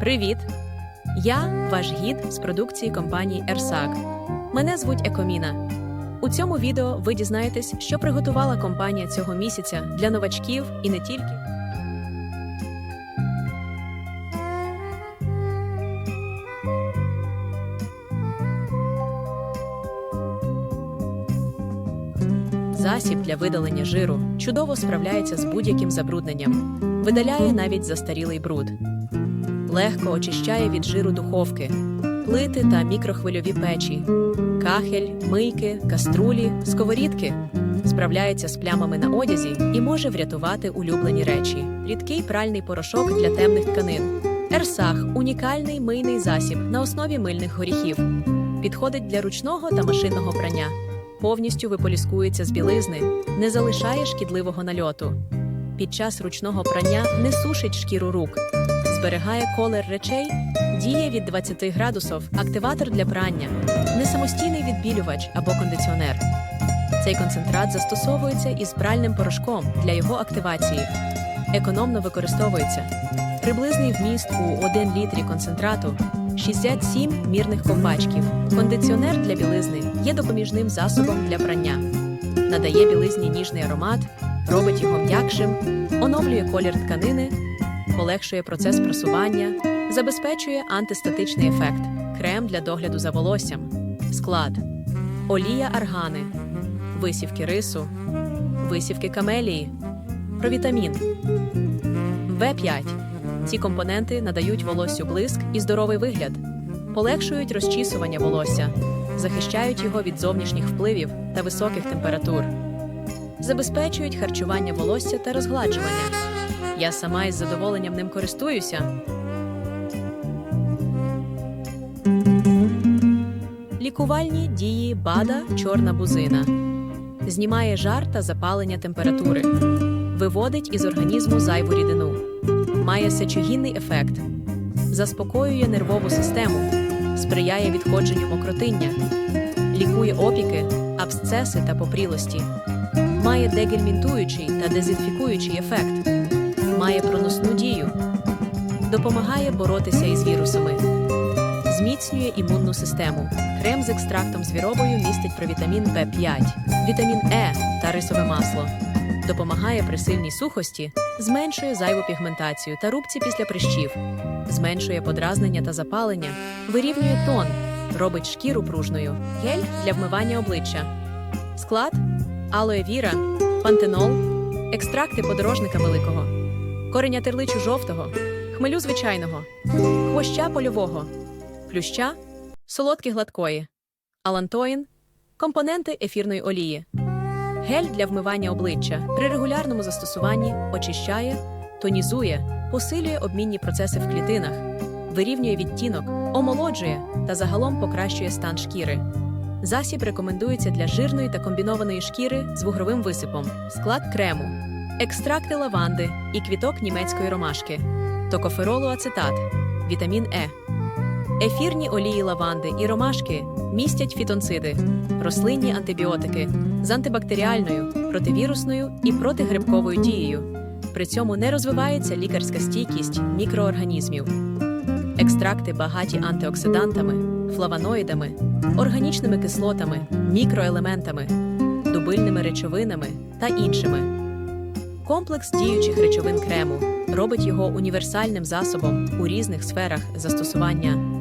Привіт! Я ваш гід з продукції компанії Ерсак. Мене звуть Екоміна. У цьому відео ви дізнаєтесь, що приготувала компанія цього місяця для новачків і не тільки. Засіб для видалення жиру чудово справляється з будь-яким забрудненням, видаляє навіть застарілий бруд, легко очищає від жиру духовки, плити та мікрохвильові печі, кахель, мийки, каструлі, сковорідки. Справляється з плямами на одязі і може врятувати улюблені речі. Рідкий пральний порошок для темних тканин. Ерсах унікальний мийний засіб на основі мильних горіхів. Підходить для ручного та машинного прання. Повністю виполіскується з білизни, не залишає шкідливого нальоту. Під час ручного прання не сушить шкіру рук, зберігає колер речей, діє від 20 градусів, активатор для прання, не самостійний відбілювач або кондиціонер. Цей концентрат застосовується із пральним порошком для його активації. Економно використовується. Приблизний вміст у 1 літрі концентрату 67 мірних ковбачків. Кондиціонер для білизни є допоміжним засобом для прання. Надає білизні ніжний аромат, робить його м'якшим, оновлює колір тканини, полегшує процес прасування, забезпечує антистатичний ефект, крем для догляду за волоссям, склад, олія аргани, висівки рису, висівки камелії, провітамін. В5. Ці компоненти надають волоссю блиск і здоровий вигляд, полегшують розчісування волосся, захищають його від зовнішніх впливів та високих температур, забезпечують харчування волосся та розгладжування. Я сама із задоволенням ним користуюся. Лікувальні дії БАДа чорна бузина. Знімає жар та запалення температури. Виводить із організму зайву рідину. Має сечогінний ефект. Заспокоює нервову систему. Сприяє відходженню мокротиння. Лікує опіки, абсцеси та попрілості. Має дегельмінтуючий та дезінфікуючий ефект. Має проносну дію. Допомагає боротися із вірусами. Зміцнює імунну систему. Крем з екстрактом звіробою містить провітамін В5, вітамін Е та рисове масло. Допомагає при сильній сухості, зменшує зайву пігментацію та рубці після прищів, зменшує подразнення та запалення, вирівнює тон, робить шкіру пружною, гель для вмивання обличчя. Склад алоє віра, пантенол, екстракти подорожника великого, кореня терличу жовтого, хмелю звичайного, хвоща польового, плюща, солодкі гладкої, алантоїн, компоненти ефірної олії. Гель для вмивання обличчя при регулярному застосуванні очищає, тонізує, посилює обмінні процеси в клітинах, вирівнює відтінок, омолоджує та загалом покращує стан шкіри. Засіб рекомендується для жирної та комбінованої шкіри з вугровим висипом, склад крему, екстракти лаванди і квіток німецької ромашки, токоферолу ацетат, вітамін Е. Ефірні олії лаванди і ромашки містять фітонциди, рослинні антибіотики з антибактеріальною, противірусною і протигрибковою дією. При цьому не розвивається лікарська стійкість мікроорганізмів. Екстракти багаті антиоксидантами, флавоноїдами, органічними кислотами, мікроелементами, дубильними речовинами та іншими. Комплекс діючих речовин крему. Робить його універсальним засобом у різних сферах застосування